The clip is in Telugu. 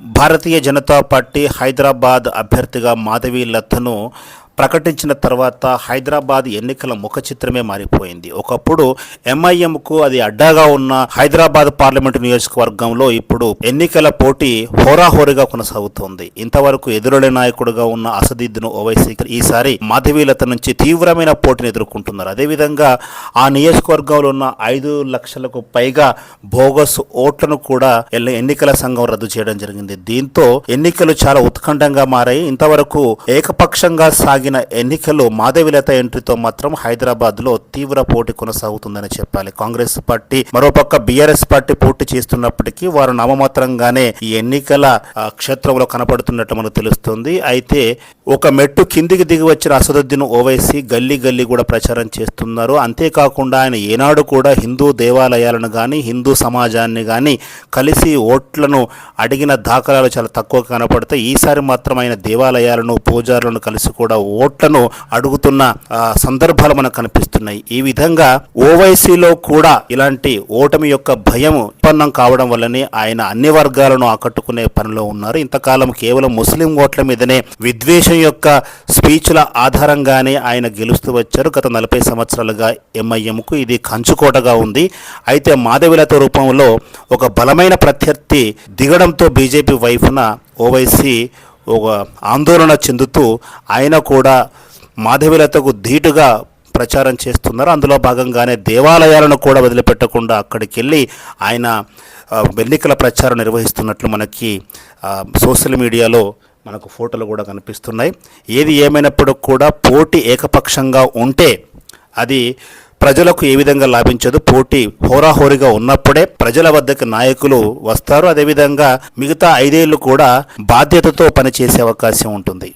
భారతీయ జనతా పార్టీ హైదరాబాద్ అభ్యర్థిగా మాధవి లత్తను ప్రకటించిన తర్వాత హైదరాబాద్ ఎన్నికల ముఖ చిత్రమే మారిపోయింది. ఒకప్పుడు ఎంఐఎంకు అది అడ్డాగా ఉన్న హైదరాబాద్ పార్లమెంటు నియోజకవర్గంలో ఇప్పుడు ఎన్నికల పోటీ హోరాహోరీగా కొనసాగుతోంది. ఇంతవరకు ఎదురులే నాయకుడుగా ఉన్న అసదుద్దీన్ ఓవైసీ ఈసారి మాధవీలత నుంచి తీవ్రమైన పోటీని ఎదుర్కొంటున్నారు. అదేవిధంగా ఆ నియోజకవర్గంలో ఉన్న ఐదు లక్షలకు పైగా బోగస్ ఓట్లను కూడా ఎన్నికల సంఘం రద్దు చేయడం జరిగింది. దీంతో ఎన్నికలు చాలా ఉత్కంఠంగా మారాయి. ఇంతవరకు ఏకపక్షంగా సాగిన ఎన్నికలు మాధవిలత ఎంట్రీతో మాత్రం హైదరాబాద్లో తీవ్ర పోటీ కొనసాగుతుందని చెప్పాలి. కాంగ్రెస్ పార్టీ మరోపక్క బీఆర్ఎస్ పార్టీ పోటీ చేస్తున్నప్పటికీ వారు నామమాత్రంగానే ఈ ఎన్నికల క్షేత్రంలో కనపడుతున్నట్టు మనకు తెలుస్తుంది. అయితే ఒక మెట్టు కిందికి దిగి వచ్చిన అసదుద్దీన్ ఓవైసీ గల్లీ గల్లీ కూడా ప్రచారం చేస్తున్నారు. అంతేకాకుండా ఆయన ఏనాడు కూడా హిందూ దేవాలయాలను కానీ హిందూ సమాజాన్ని కానీ కలిసి ఓట్లను అడిగిన దాఖలాలు చాలా తక్కువ కనపడతాయి. ఈసారి మాత్రం ఆయన దేవాలయాలను పూజారులను కలిసి కూడా ఓట్లను అడుగుతున్న సందర్భాలు మనకు కనిపిస్తున్నాయి. ఈ విధంగా ఓవైసీలో కూడా ఇలాంటి ఓటమి యొక్క భయం ఉత్పన్నం కావడం వల్లనే ఆయన అన్ని వర్గాలను ఆకట్టుకునే పనిలో ఉన్నారు. ఇంతకాలం కేవలం ముస్లిం ఓట్ల మీదనే విద్వేషం యొక్క స్పీచ్ల ఆధారంగానే ఆయన గెలుస్తూ వచ్చారు. గత నలభై సంవత్సరాలుగా ఎంఐఎంకు ఇది కంచుకోటగా ఉంది. అయితే మాధవిలత రూపంలో ఒక బలమైన ప్రత్యర్థి దిగడంతో బీజేపీ వైపున ఓవైసీ ఒక ఆందోళన చెందుతూ ఆయన కూడా మాధవిలతకు ధీటుగా ప్రచారం చేస్తున్నారు. అందులో భాగంగానే దేవాలయాలను కూడా వదిలిపెట్టకుండా అక్కడికి వెళ్ళి ఆయన ఎన్నికల ప్రచారం నిర్వహిస్తున్నట్లు మనకి సోషల్ మీడియాలో మనకు ఫోటోలు కూడా కనిపిస్తున్నాయి. ఏది ఏమైనప్పుడు కూడా పోటీ ఏకపక్షంగా ఉంటే అది ప్రజలకు ఏ విధంగా లాభించదు పోటీ హోరాహోరీగా ఉన్నప్పుడే ప్రజల వద్దకు నాయకులు వస్తారు. అదేవిధంగా మిగతా ఐదేళ్ళు కూడా బాధ్యతతో పనిచేసే అవకాశం ఉంటుంది.